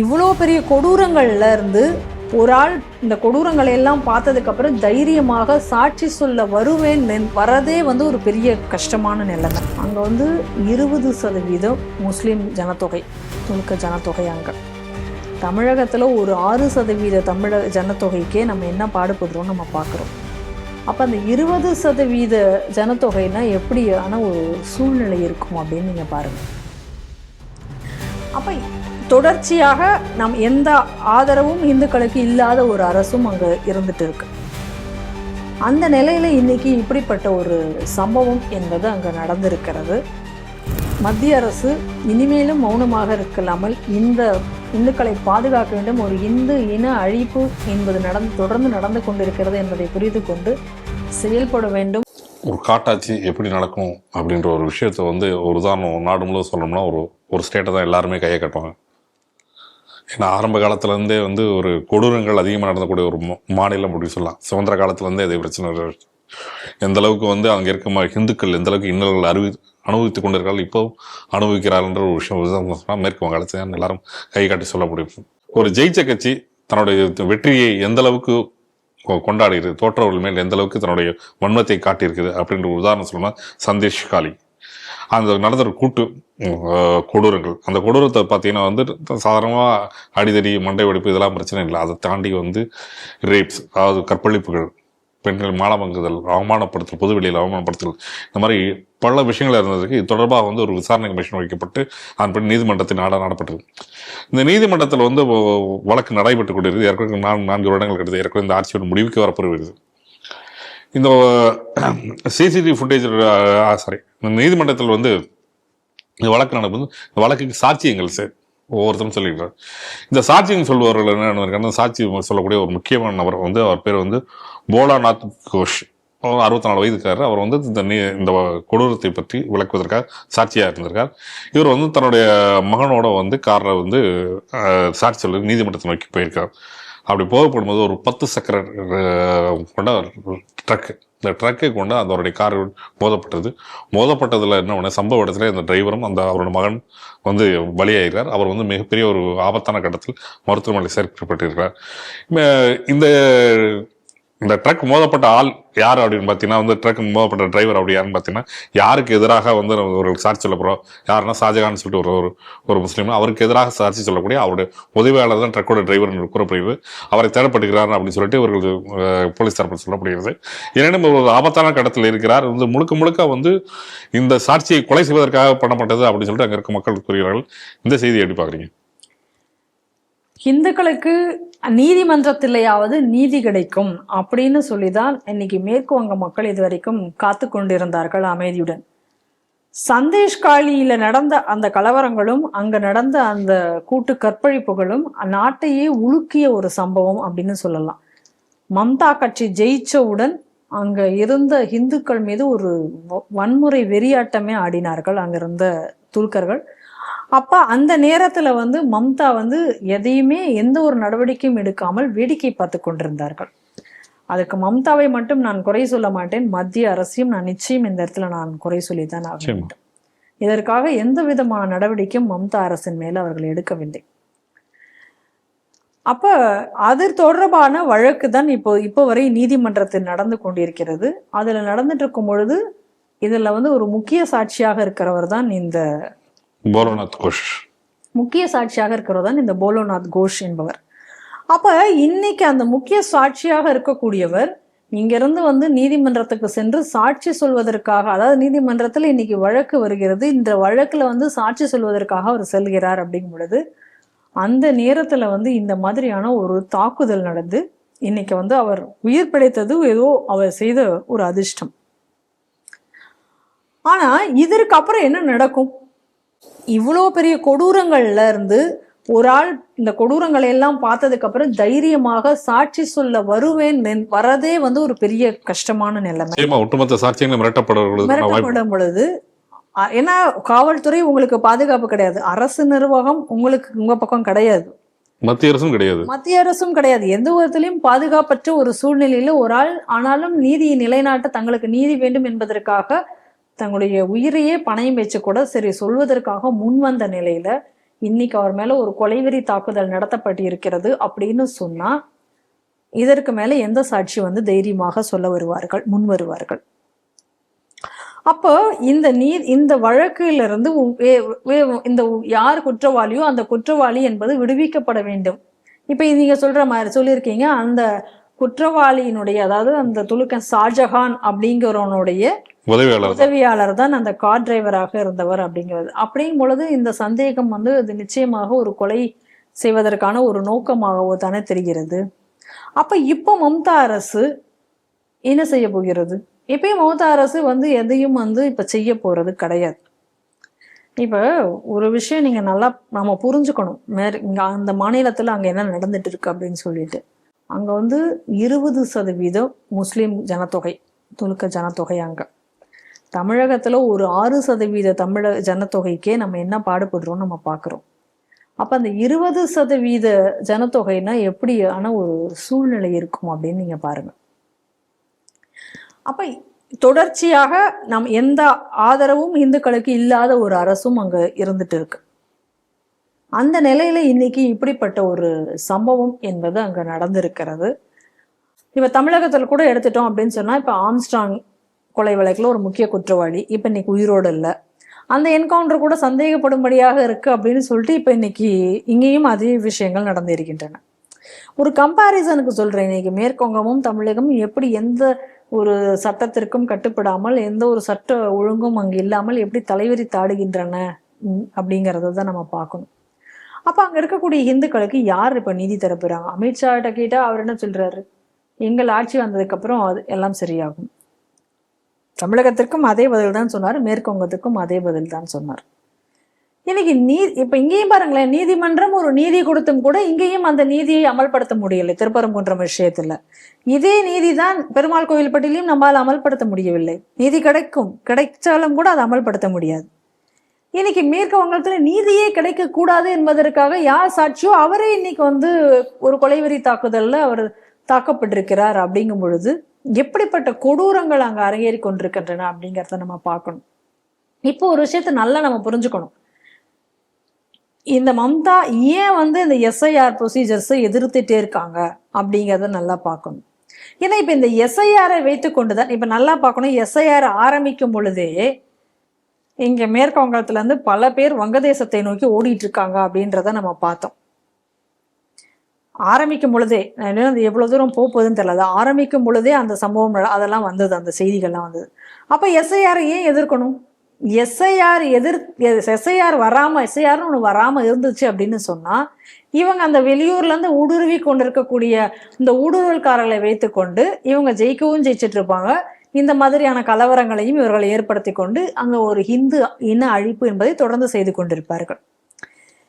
இவ்வளோ பெரிய கொடூரங்கள்ல இருந்து ஒரு ஆள் இந்த கொடூரங்களை எல்லாம் பார்த்ததுக்கப்புறம் தைரியமாக சாட்சி சொல்ல வருவேன் வரதே வந்து ஒரு பெரிய கஷ்டமான நிலைமை. அங்கே வந்து இருபது சதவீதம் முஸ்லீம் ஜனத்தொகை துணுக்க ஜனத்தொகை அங்கே. தமிழகத்தில் ஒரு ஆறு சதவீத தமிழக ஜனத்தொகைக்கே நம்ம என்ன பாடுபடுறோம் நம்ம பார்க்குறோம் அப்போ அந்த இருபது சதவீத ஜனத்தொகைனா எப்படியான ஒரு சூழ்நிலை இருக்கும் அப்படின்னு நீங்கள் பாருங்கள் அப்போ தொடர்ச்சியாக நம் எந்த ஆதரவும் இந்துக்களுக்கு இல்லாத ஒரு அரசும் அங்கே இருந்துட்டு இருக்கு அந்த நிலையில் இன்னைக்கு இப்படிப்பட்ட ஒரு சம்பவம் என்பது அங்கே நடந்திருக்கிறது. மத்திய அரசு இனிமேலும் மௌனமாக இருக்கலாமல் இந்த இந்துக்களை பாதுகாக்க வேண்டும். ஒரு இந்து இன அழிப்பு என்பது நடந்து தொடர்ந்து நடந்து கொண்டிருக்கிறது என்பதை புரிந்து கொண்டு செயல்பட வேண்டும். ஒரு காட்டாட்சி எப்படி நடக்கும் அப்படின்ற ஒரு விஷயத்த வந்து ஒரு உதாரணம் நாடு முழுவதும் சொல்லணும்னா ஒரு ஒரு ஸ்டேட்டை தான் எல்லாருமே கையை கட்டுவாங்க. ஏன்னா ஆரம்ப காலத்துலேருந்தே வந்து ஒரு கொடூரங்கள் அதிகமாக நடந்தக்கூடிய ஒரு மாநிலம் அப்படின்னு சொல்லலாம். சுதந்திர காலத்துலேருந்தே அதே பிரச்சனை எந்த அளவுக்கு வந்து அங்கே இருக்க ம- இந்துக்கள் எந்த அளவுக்கு இன்னல்கள் அறிவி அனுபவித்து கொண்டிருக்கார்கள் இப்போ அனுபவிக்கிறார்கள்ன்ற ஒரு விஷயம் சொன்னால் மேற்கு வங்காளத்தை எல்லாரும் கை காட்டி சொல்ல முடியும். ஒரு ஜெயிச்ச கட்சி தன்னுடைய வெற்றியை எந்த அளவுக்கு கொ- கொண்டாடுகிறது தோற்றவர்கள் மேல் எந்த அளவுக்கு தன்னுடைய வன்மத்தை காட்டியிருக்குது அப்படின்ற உதாரணம் சொல்லணும்னா சந்தேஷ் காளி அந்த நடந்த ஒரு கூட்டு கொடூரங்கள். அந்த கொடூரத்தை பார்த்தீங்கன்னா வந்து சாதாரணமாக அடிதடி மண்டை வெடிப்பு இதெல்லாம் பிரச்சனை இல்லை. அதை தாண்டி வந்து ரேப்ஸ் அதாவது கற்பழிப்புகள் பெண்கள் மானமங்குதல் அவமானப்படுத்தல் பொதுவெளியில் அவமானப்படுத்தல் இந்த மாதிரி பல விஷயங்கள் இருந்ததுக்கு இது தொடர்பாக வந்து ஒரு விசாரணை கமிஷன் வைக்கப்பட்டு அதன் பின் நீதிமன்றத்தில் நாட நாடப்பட்டது. இந்த நீதிமன்றத்தில் வந்து வழக்கு நடைபெற்றுக் கொண்டிருக்கு ஏற்கனவே நான்கு நான்கு வருடங்கள் கிட்டத்தட்ட ஏற்கனவே இந்த ஆட்சியோட முடிவுக்கு வரப்போகிறது. இந்த சிசிடிவி ஃபுட்டேஜ் சாரி நீதிமன்றத்தில் வந்து இந்த வழக்கு நடக்குது இந்த வழக்குக்கு சாட்சியங்கள் சார் ஒவ்வொருத்தரும் சொல்லிக்கிறார் இந்த சாட்சியம் சொல்பவர்கள் என்ன இருக்காங்க சாட்சி சொல்லக்கூடிய ஒரு முக்கியமான நபர் வந்து அவர் பேர் வந்து போலாநாத் கோஷ். அவர் அறுபத்தி நாலு வயதுக்காரர். அவர் வந்து இந்த நீ இந்த கொடூரத்தை பற்றி விளக்குவதற்காக சாட்சியாக இருந்திருக்கார். இவர் வந்து தன்னுடைய மகனோட வந்து காரில் வந்து சாட்சி சொல்லி நீதிமன்றத்தை நோக்கி போயிருக்கார். அப்படி போகப்படும்போது ஒரு பத்து சக்கர கொண்ட ட்ரக்கு. இந்த ட்ரக்கை கொண்டு அதோடைய கார் மோதப்பட்டது. மோதப்பட்டதில் என்ன ஒன்று சம்பவ இடத்துல இந்த டிரைவரும் அந்த அவரோட மகன் வந்து பலியாகிறார் அவர் வந்து மிகப்பெரிய ஒரு ஆபத்தான கட்டத்தில் மருத்துவமனை சேர்க்கப்பட்டிருக்கிறார். இந்த இந்த ட்ரக் மோதப்பட்ட ஆள் யார் அப்படின்னு பார்த்தீங்கன்னா வந்து ட்ரக் மோதப்பட்ட டிரைவர் அப்படி யாருன்னு பார்த்தீங்கன்னா யாருக்கு எதிராக வந்து ஒரு சாட்சி சொல்ல போகிறோம் யாருன்னா ஷாஜகான் சொல்லிட்டு ஒரு ஒரு ஒரு முஸ்லீம். அவருக்கு எதிராக சாட்சி சொல்லக்கூடிய அவருடைய உதவியாளர் தான் ட்ரக்கோட டிரைவர் கூறப்படுகிறது. அவரை தேடப்படுகிறார் அப்படின்னு சொல்லிட்டு இவர்கள் போலீஸ் தரப்பில் சொல்லப்படுகிறது. ஏனெனும் ஒரு ஆபத்தான கடத்தில் இருக்கிறார். வந்து முழுக்க முழுக்க வந்து இந்த சாட்சியை கொலை செய்வதற்காக பண்ணப்பட்டது அப்படின்னு சொல்லிட்டு அங்கே இருக்க மக்கள் கூறுகிறார்கள். இந்த செய்தியை எப்படி பார்க்குறீங்க? இந்துக்களுக்கு நீதிமன்றத்திலேயாவது நீதி கிடைக்கும் அப்படின்னு சொல்லிதான் இன்னைக்கு மேற்கு வங்க மக்கள் இதுவரைக்கும் காத்து கொண்டிருந்தார்கள் அமைதியுடன். சந்தேஷ் காலியில நடந்த அந்த கலவரங்களும் அங்க நடந்த அந்த கூட்டு கற்பழிப்புகளும் நாட்டையே உலுக்கிய ஒரு சம்பவம் அப்படின்னு சொல்லலாம். மம்தா கட்சி ஜெயிச்சவுடன் அங்க இருந்த இந்துக்கள் மீது ஒரு வ- வன்முறை வெறியாட்டமே ஆடினார்கள். அங்கிருந்த துல்கர்கள். அப்ப அந்த நேரத்துல வந்து மம்தா வந்து எதையுமே எந்த ஒரு நடவடிக்கையும் எடுக்காமல் வேடிக்கை பார்த்து கொண்டிருந்தார்கள். அதுக்கு மம்தாவை மட்டும் நான் குறை சொல்ல மாட்டேன். மத்திய அரசையும் நான் நிச்சயம் இந்த இடத்துல நான் குறை சொல்லித்தான் ஆக. வேண்டும். இதற்காக எந்த விதமான நடவடிக்கையும் மம்தா அரசின் மேல் அவர்கள் எடுக்கவில்லை. அப்ப அது தொடர்பான வழக்கு தான் இப்போ இப்போ வரை நீதிமன்றத்தில் நடந்து கொண்டிருக்கிறது. அதுல நடந்துட்டு இருக்கும் பொழுது இதுல வந்து ஒரு முக்கிய சாட்சியாக இருக்கிறவர் தான் இந்த போலோநாத் கோஷ். முக்கிய சாட்சியாக இருக்கிறவர் தான் இந்த போலோநாத் கோஷ் என்பவர். அப்ப இன்னைக்கு அந்த முக்கிய சாட்சியாக இருக்கக்கூடியவர் இங்கிருந்து வந்து நீதிமன்றத்துக்கு சென்று சாட்சி சொல்வதற்காக அதாவது நீதிமன்றத்தில் இன்னைக்கு வழக்கு வருகிறது இந்த வழக்குல வந்து சாட்சி சொல்வதற்காக அவர் செல்கிறார் அப்படிங்கும் பொழுது அந்த நேரத்துல வந்து இந்த மாதிரியான ஒரு தாக்குதல் நடந்து இன்னைக்கு வந்து அவர் உயிர் பிழைத்தது ஏதோ அவர் செய்த ஒரு அதிர்ஷ்டம். ஆனா இதற்கு அப்புறம் என்ன நடக்கும்? இவ்வளோ பெரிய கொடூரங்கள்ல இருந்து ஒரு ஆள் இந்த கொடூரங்களை எல்லாம் பார்த்ததுக்கு அப்புறம் தைரியமாக சாட்சி சொல்ல வருவேன் வரதே வந்து ஒரு பெரிய கஷ்டமான நிலைமை. ஒட்டுமொத்த வாய்ப்பு. மிரட்டப்படும் பொழுது ஏன்னா காவல்துறை உங்களுக்கு பாதுகாப்பு கிடையாது. அரசு நிர்வாகம் உங்களுக்கு உங்க பக்கம் கிடையாது. மத்திய அரசும் கிடையாது. மத்திய அரசும் கிடையாது. எந்த விதத்திலையும் பாதுகாப்பற்ற ஒரு சூழ்நிலையில ஒரு ஆள் ஆனாலும் நீதியை நிலைநாட்ட தங்களுக்கு நீதி வேண்டும் என்பதற்காக தங்களுடைய உயிரையே பணயம் வச்சு கூட சரி சொல்வதற்காக முன் வந்த நிலையில இன்னைக்கு அவர் மேல ஒரு கொலைவெறி தாக்குதல் நடத்தப்பட்டு இருக்கிறது அப்படின்னு சொன்னா இதற்கு மேல எந்த சாட்சி வந்து தைரியமாக சொல்ல வருவார்கள் முன் வருவார்கள்? அப்போ இந்த நீ இந்த வழக்கிலிருந்து உ- வே- வே- இந்த யார் குற்றவாளியோ அந்த குற்றவாளி என்பது விடுவிக்கப்பட வேண்டும். இப்ப நீங்க சொல்ற மாதிரி சொல்லியிருக்கீங்க அந்த குற்றவாளியினுடைய அதாவது அந்த துலுக்கன் ஷாஜஹான் அப்படிங்கிறவனுடைய உதவியாளர் தான். உதவியாளர் தான் அந்த கார் டிரைவராக இருந்தவர் அப்படிங்கிறது. அப்படிங்கும் பொழுது இந்த சந்தேகம் வந்து அது நிச்சயமாக ஒரு கொலை செய்வதற்கான ஒரு நோக்கமாகவோ தானே தெரிகிறது. அப்ப இப்போ மம்தா அரசு என்ன செய்ய போகிறது? இப்பயும் மம்தா அரசு வந்து எதையும் வந்து இப்ப செய்ய போறது கிடையாது. இப்ப ஒரு விஷயம் நீங்க நல்லா நம்ம புரிஞ்சுக்கணும். மேற் அந்த மாநிலத்துல அங்க என்ன நடந்துட்டு இருக்கு அப்படின்னு சொல்லிட்டு. அங்க வந்து இருபது சதவீதம் முஸ்லீம் ஜனத்தொகை துலுக்க ஜனத்தொகை அங்க. தமிழகத்தில் ஒரு ஆறு சதவீத தமிழக ஜனத்தொகைக்கே நம்ம என்ன பாடுபடுறோம் நம்ம பார்க்குறோம் அப்போ அந்த இருபது சதவீத ஜனத்தொகைனா எப்படியான ஒரு சூழ்நிலை இருக்கும் அப்படின்னு நீங்க பாருங்க. அப்போ தொடர்ச்சியாக நம் எந்த ஆதரவும் இந்துக்களுக்கு இல்லாத ஒரு அரசும் அங்க இருந்துட்டு இருக்கு. அந்த நிலையில இன்னைக்கு இப்படிப்பட்ட ஒரு சம்பவம் என்பது அங்கே நடந்திருக்கிறது. இப்போ தமிழகத்தில் கூட எடுத்துட்டோம் அப்படின்னு சொன்னால் இப்போ ஆம்ஸ்ட்ராங் கொலை வழக்குல ஒரு முக்கிய குற்றவாளி. இப்போ இன்னைக்கு உயிரோடு இல்லை. அந்த என்கவுண்டர் கூட சந்தேகப்படும்படியாக இருக்கு அப்படின்னு சொல்லிட்டு இப்ப இன்னைக்கு இங்கேயும் அதே விஷயங்கள் நடந்திருக்கின்றன ஒரு கம்பாரிசனுக்கு சொல்றேன். இன்னைக்கு மேற்கொங்கமும் தமிழகமும் எப்படி எந்த ஒரு சட்டத்திற்கும் கட்டுப்படாமல் எந்த ஒரு சட்ட ஒழுங்கும் அங்கு இல்லாமல் எப்படி தலைவரி தாடுகின்றன அப்படிங்கிறத தான் நம்ம பார்க்கணும். அப்ப அங்க இருக்கக்கூடிய இந்துக்களுக்கு யார் இப்ப நீதி தரப்புறாங்க அமித்ஷா கிட்ட கேட்டா அவர் என்ன சொல்றாரு? எங்கள் ஆட்சி வந்ததுக்கு அப்புறம் அது எல்லாம் சரியாகும். தமிழகத்திற்கும் அதே பதில் தான் சொன்னார் மேற்குவங்கத்துக்கும் அதே பதில் தான் சொன்னார். இன்னைக்கு நீ இப்போ இங்கேயும் பாருங்களேன் நீதிமன்றம் ஒரு நீதி கொடுத்தும் கூட இங்கேயும் அந்த நீதியை அமல்படுத்த முடியலை திருப்பரங்குன்றம் விஷயத்தில். இதே நீதி தான் பெருமாள் கோயில்பட்டியிலையும் நம்மால் அமல்படுத்த முடியவில்லை. நீதி கிடைக்கும் கிடைச்சாலும் கூட அதை அமல்படுத்த முடியாது. இன்னைக்கு மேற்கு வங்கத்தில் நீதியே கிடைக்க கூடாது என்பதற்காக யார் சாட்சியோ அவரே இன்னைக்கு வந்து ஒரு கொலைவெறி தாக்குதலில் அவர் தாக்கப்பட்டிருக்கிறார் அப்படிங்கும் பொழுது எப்படிப்பட்ட கொடூரங்கள் அங்க அரங்கேறி கொண்டிருக்கின்றன அப்படிங்கிறத நம்ம பார்க்கணும். இப்போ ஒரு விஷயத்த நல்லா நம்ம புரிஞ்சுக்கணும். இந்த மம்தா ஏன் வந்து இந்த எஸ்ஐஆர் ப்ரொசீஜர்ஸை எதிர்த்துட்டே இருக்காங்க அப்படிங்கிறத நல்லா பார்க்கணும். ஏன்னா இப்போ இந்த எஸ்ஐஆரை வைத்து கொண்டுதான் இப்போ நல்லா பார்க்கணும். எஸ்ஐஆர் ஆரம்பிக்கும் பொழுதே இங்கே மேற்கு பல பேர் வங்கதேசத்தை நோக்கி ஓடிட்டு இருக்காங்க அப்படின்றத நம்ம பார்த்தோம். ஆரம்பிக்கும் பொழுதே நான் அது எவ்வளோ தூரம் போகுதுன்னு தெரியல. அது ஆரம்பிக்கும் பொழுதே அந்த சம்பவம் அதெல்லாம் வந்தது அந்த செய்திகள்லாம் வந்தது. அப்போ எஸ்ஐஆர் ஏன் எதிர்க்கணும்? எஸ்ஐஆர் எதிர் எஸ்ஐஆர் வராமல் எஸ்ஐஆர்னு ஒன்று வராமல் இருந்துச்சு அப்படின்னு சொன்னால் இவங்க அந்த வெளியூர்லேருந்து ஊடுருவி கொண்டிருக்கக்கூடிய இந்த ஊடுருவல்காரர்களை வைத்துக்கொண்டு இவங்க ஜெயிக்கவும் ஜெயிச்சிட்டு இருப்பாங்க. இந்த மாதிரியான கலவரங்களையும் இவர்கள் ஏற்படுத்தி கொண்டு அங்கே ஒரு ஹிந்து இன அழிப்பு என்பதை தொடர்ந்து செய்து கொண்டிருப்பார்கள்.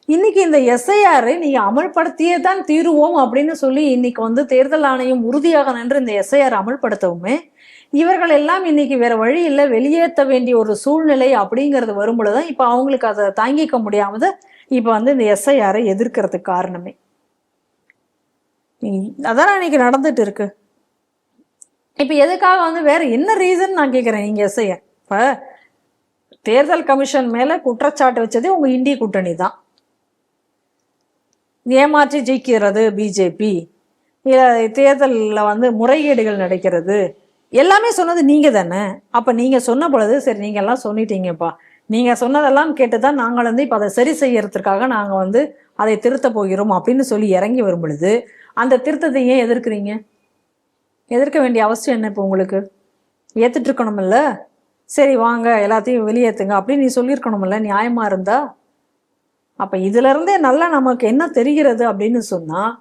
இன்னைக்கு இந்த எஸ்ஐஆரை நீங்க அமல்படுத்தியே தான் தீருவோம் அப்படின்னு சொல்லி இன்னைக்கு வந்து தேர்தல் ஆணையம் உறுதியாக நின்று இந்த எஸ்ஐஆர் அமல்படுத்தவுமே இவர்கள் எல்லாம் இன்னைக்கு வேற வழி இல்லை வெளியேற்ற வேண்டிய ஒரு சூழ்நிலை அப்படிங்கிறது வரும்பொழுதுதான் இப்போ அவங்களுக்கு அதை தாங்கிக்க முடியாமத இப்போ வந்து இந்த எஸ்ஐஆரை எதிர்க்கிறதுக்கு காரணமே. அதான் இன்னைக்கு நடந்துட்டு இருக்கு. இப்போ எதுக்காக வந்து வேற என்ன ரீசன் நான் கேட்குறேன் இங்கே எஸ்ஐஆர்? இப்போ தேர்தல் கமிஷன் மேலே குற்றச்சாட்டு வச்சதே உங்கள் இந்திய கூட்டணி தான் ஏமாற்றி ஜெயிக்கிறது பிஜேபி தேர்தலில் வந்து முறைகேடுகள் நடக்கிறது. எல்லாமே சொன்னது நீங்கள் தானே. அப்போ நீங்கள் சொன்ன பொழுது சரி நீங்கள்லாம் சொல்லிட்டீங்கப்பா. நீங்கள் சொன்னதெல்லாம் கேட்டு தான் நாங்கள் வந்து இப்போ அதை சரி செய்யறதுக்காக நாங்கள் வந்து அதை திருத்த போகிறோம் அப்படின்னு சொல்லி இறங்கி வரும் பொழுது அந்த திருத்தத்தை ஏன் எதிர்க்கிறீங்க? எதிர்க்க வேண்டிய அவசியம் என்ன இப்போ உங்களுக்கு? ஏற்றுட்ருக்கணுமில்ல சரி வாங்க எல்லாத்தையும் வெளியேற்றுங்க அப்படின்னு நீ சொல்லியிருக்கணுமில்ல? நியாயமாக இருந்தால் அப்போ இதுல இருந்தே நல்லா நமக்கு என்ன தெரிகிறது அப்படின்னு சொன்னால்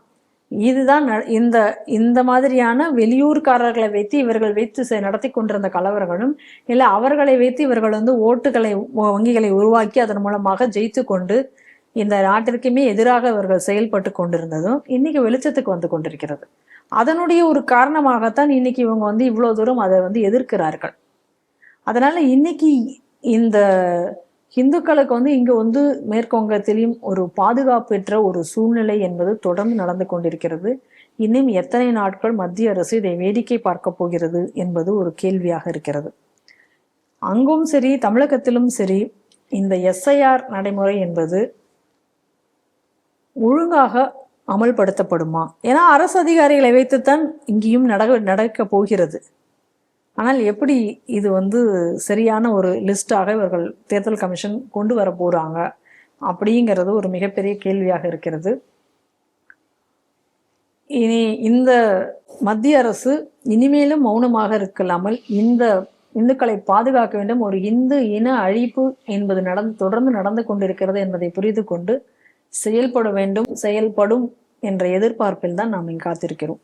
இதுதான் ந- இந்த இந்த மாதிரியான வெளியூர்காரர்களை வைத்து இவர்கள் வைத்து நடத்தி கொண்டிருந்த கலவரங்களும் இல்லை அவர்களை வைத்து இவர்கள் வந்து ஓட்டுகளை வங்கிகளை உருவாக்கி அதன் மூலமாக ஜெயித்து கொண்டு இந்த நாட்டிற்குமே எதிராக இவர்கள் செயல்பட்டு கொண்டிருந்ததும் இன்னைக்கு வெளிச்சத்துக்கு வந்து கொண்டிருக்கிறது. அதனுடைய ஒரு காரணமாகத்தான் இன்னைக்கு இவங்க வந்து இவ்வளவு தூரம் அதை வந்து எதிர்க்கிறார்கள். அதனால இன்னைக்கு இந்த இந்துக்களுக்கு வந்து இங்க வந்து மேற்குவங்கத்திலும் ஒரு பாதுகாப்பற்ற ஒரு சூழ்நிலை என்பது தொடர்ந்து நடந்து கொண்டிருக்கிறது. இன்னும் எத்தனை நாட்கள் மத்திய அரசு இதை வேடிக்கை பார்க்க போகிறது என்பது ஒரு கேள்வியாக இருக்கிறது. அங்கும் சரி தமிழகத்திலும் சரி இந்த எஸ்ஐஆர் நடைமுறை என்பது ஒழுங்காக அமல்படுத்தப்படுமா? ஏன்னா அரசு அதிகாரிகளை வைத்துத்தான் இங்கேயும் நடக்க நடக்க போகிறது. ஆனால் எப்படி இது வந்து சரியான ஒரு லிஸ்டாக இவர்கள் தேர்தல் கமிஷன் கொண்டு வர போகிறாங்க அப்படிங்கிறது ஒரு மிகப்பெரிய கேள்வியாக இருக்கிறது. இனி இந்த மத்திய அரசு இனிமேலும் மௌனமாக இருக்கலாமல் இந்த இந்துக்களை பாதுகாக்க வேண்டும். ஒரு இந்து இன அழிப்பு என்பது நடந்து தொடர்ந்து நடந்து கொண்டிருக்கிறது என்பதை புரிந்து கொண்டு செயல்பட வேண்டும். செயல்படும் என்ற எதிர்பார்ப்பில் தான் நாம் இங்கு காத்திருக்கிறோம்.